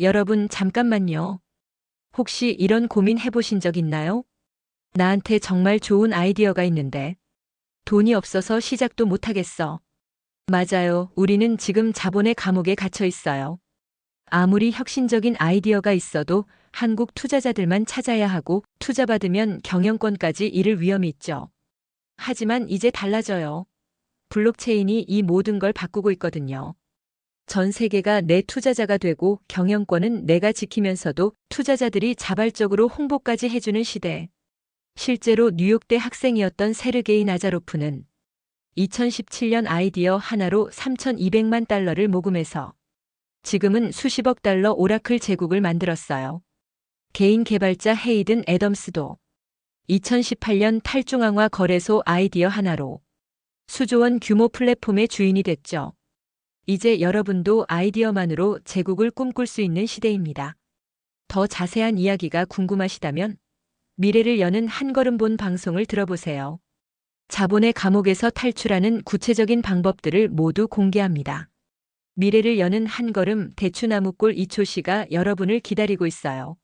여러분, 잠깐만요. 혹시 이런 고민 해보신 적 있나요? 나한테 정말 좋은 아이디어가 있는데 돈이 없어서 시작도 못하겠어. 맞아요. 우리는 지금 자본의 감옥에 갇혀 있어요. 아무리 혁신적인 아이디어가 있어도 한국 투자자들만 찾아야 하고 투자받으면 경영권까지 잃을 위험이 있죠. 하지만 이제 달라져요. 블록체인이 이 모든 걸 바꾸고 있거든요. 전 세계가 내 투자자가 되고 경영권은 내가 지키면서도 투자자들이 자발적으로 홍보까지 해주는 시대. 실제로 뉴욕대 학생이었던 세르게이 나자로프는 2017년 아이디어 하나로 3,200만 달러를 모금해서 지금은 수십억 달러 오라클 제국을 만들었어요. 개인 개발자 헤이든 애덤스도 2018년 탈중앙화 거래소 아이디어 하나로 수조원 규모 플랫폼의 주인이 됐죠. 이제 여러분도 아이디어만으로 제국을 꿈꿀 수 있는 시대입니다. 더 자세한 이야기가 궁금하시다면 미래를 여는 한 걸음 본 방송을 들어보세요. 자본의 감옥에서 탈출하는 구체적인 방법들을 모두 공개합니다. 미래를 여는 한 걸음 대추나무골 이초시가 여러분을 기다리고 있어요.